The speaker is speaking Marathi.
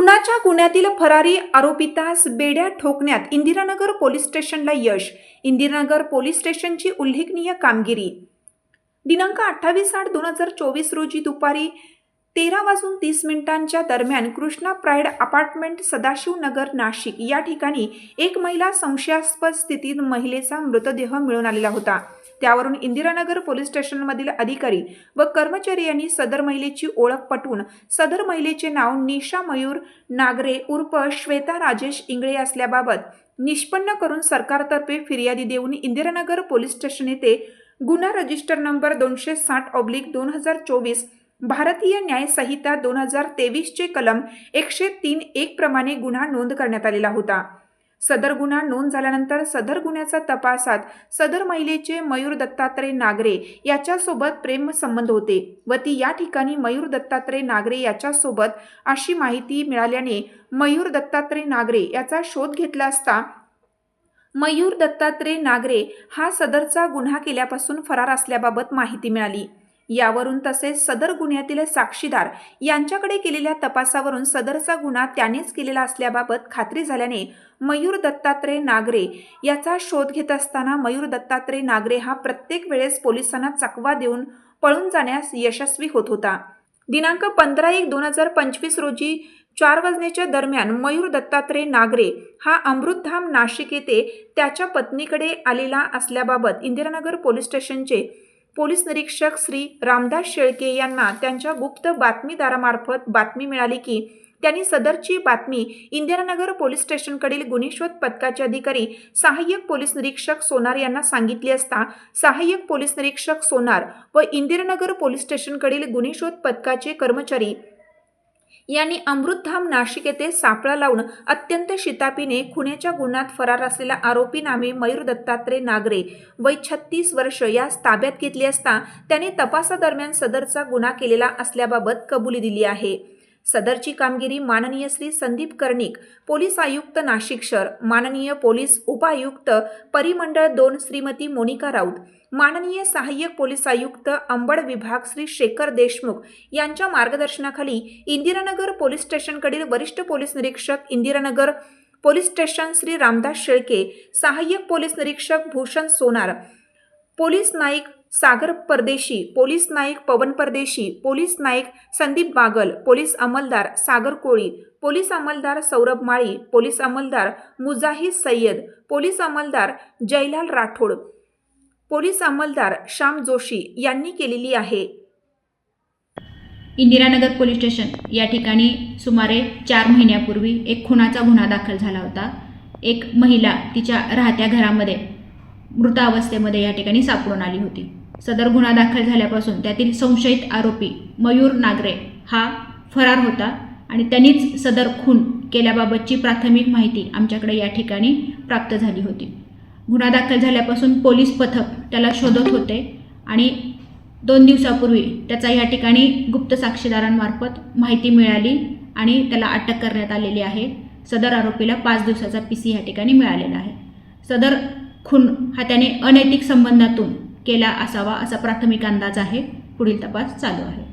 खुनाच्या गुन्ह्यातील फरारी आरोपितास बेड्या ठोकण्यात इंदिरानगर पोलीस स्टेशनला यश इंदिरानगर पोलीस स्टेशनची उल्लेखनीय कामगिरी. दिनांक अठ्ठावीस आठ दोन हजार चोवीस रोजी दुपारी तेरा वाजून तीस मिनिटांच्या दरम्यान कृष्णा प्राईड अपार्टमेंट सदाशिवनगर नाशिक या ठिकाणी एक महिला संशयास्पद स्थितीत महिलेचा मृतदेह मिळून आलेला होता. त्यावरून इंदिरानगर पोलीस स्टेशनमधील अधिकारी व कर्मचारी यांनी सदर महिलेची ओळख पटवून सदर महिलेचे नाव निशा मयूर नागरे उर्फ श्वेता राजेश इंगळे असल्याबाबत निष्पन्न करून सरकारतर्फे फिर्यादी देऊन इंदिरानगर पोलीस स्टेशन येथे गुन्हा रजिस्टर नंबर दोनशे साठ ऑब्लिक दोन हजार चोवीस भारतीय न्याय संहिता दोन हजार तेवीसचे कलम एकशे तीन एक प्रमाणे गुन्हा नोंद करण्यात आलेला होता. सदर गुन्हा नोंद झाल्यानंतर सदर गुन्ह्याचा तपासात सदर महिलेचे मयूर दत्तात्रय नागरे याच्यासोबत प्रेमसंबंध होते व ती या ठिकाणी मयूर दत्तात्रय नागरे याच्यासोबत अशी माहिती मिळाल्याने मयूर दत्तात्रय नागरे याचा शोध घेतला असता मयूर दत्तात्रय नागरे हा सदरचा गुन्हा केल्यापासून फरार असल्याबाबत माहिती मिळाली. यावरून तसेच सदर गुन्ह्यातील साक्षीदार यांच्याकडे केलेल्या तपासावरून सदरचा गुन्हा त्यानेच केलेला असल्याबाबत खात्री झाल्याने मयूर दत्तात्रय नागरे याचा शोध घेत असताना मयूर दत्तात्रय नागरे हा प्रत्येक वेळेस पोलिसांना चकवा देऊन पळून जाण्यास यशस्वी होत होता. दिनांक पंधरा एक दोन हजार पंचवीस रोजी चार वाजण्याच्या दरम्यान मयूर दत्तात्रय नागरे हा अमृतधाम नाशिक येथे त्याच्या पत्नीकडे आलेला असल्याबाबत इंदिरानगर पोलीस स्टेशनचे पोलीस निरीक्षक श्री रामदास शेळके यांना त्यांच्या गुप्त बातमीदारामार्फत बातमी मिळाली की त्यांनी सदरची बातमी इंदिरानगर पोलीस स्टेशनकडील गुन्हेशोध पथकाचे अधिकारी सहाय्यक पोलीस निरीक्षक सोनार यांना सांगितली असता सहाय्यक पोलीस निरीक्षक सोनार व इंदिरानगर पोलीस स्टेशनकडील गुन्हेशोध पथकाचे कर्मचारी यांनी अमृतधाम नाशिक येथे सापळा लावून अत्यंत शितापीने खुण्याच्या गुन्ह्यात फरार असलेला आरोपी नामे मयूर दत्तात्रय नागरे वय छत्तीस वर्ष यास ताब्यात घेतले असता त्याने तपासादरम्यान सदरचा गुन्हा केलेला असल्याबाबत कबुली दिली आहे. सदरची कामगिरी माननीय श्री संदीप कर्णिक पोलीस आयुक्त नाशिक शहर माननीय पोलीस उपायुक्त परिमंडळ दोन श्रीमती मोनिका राऊत माननीय सहाय्यक पोलीस आयुक्त अंबड विभाग श्री शेखर देशमुख यांच्या मार्गदर्शनाखाली इंदिरानगर पोलीस स्टेशनकडील वरिष्ठ पोलीस निरीक्षक इंदिरानगर पोलीस स्टेशन श्री रामदास शेळके सहाय्यक पोलीस निरीक्षक Bhushan Sonar police Naik Sagar Pardeshi police Naik Pawan Pardeshi police Naik Sandeep Bagal police अंमलदार Sagar Koli police अंमलदार सौरभ माळी पोलीस अंमलदार मुजाहिद सय्यद पोलीस अंमलदार जयलाल राठोड पोलीस अंमलदार श्याम जोशी यांनी केलेली आहे. Indiranagar police station. या ठिकाणी सुमारे चार महिन्यापूर्वी एक खुनाचा गुन्हा दाखल झाला होता. एक महिला तिच्या राहत्या घरामध्ये मृतावस्थेमध्ये या ठिकाणी सापडून आली होती. सदर गुन्हा दाखल झाल्यापासून त्यातील संशयित आरोपी मयूर नागरे हा फरार होता आणि त्यांनीच सदर खून केल्याबाबतची प्राथमिक माहिती आमच्याकडे या ठिकाणी प्राप्त झाली होती. गुन्हा दाखल झाल्यापासून पोलीस पथक त्याला शोधत होते आणि दोन दिवसापूर्वी त्याचा या ठिकाणी गुप्त साक्षीदारांमार्फत माहिती मिळाली आणि त्याला अटक करण्यात आलेली आहे. सदर आरोपीला पाच दिवसाचा पी सी या ठिकाणी मिळालेला आहे. सदर खून हा त्याने अनैतिक संबंधातून केला असावा असा प्राथमिक अंदाज आहे. पुढील तपास चालू आहे.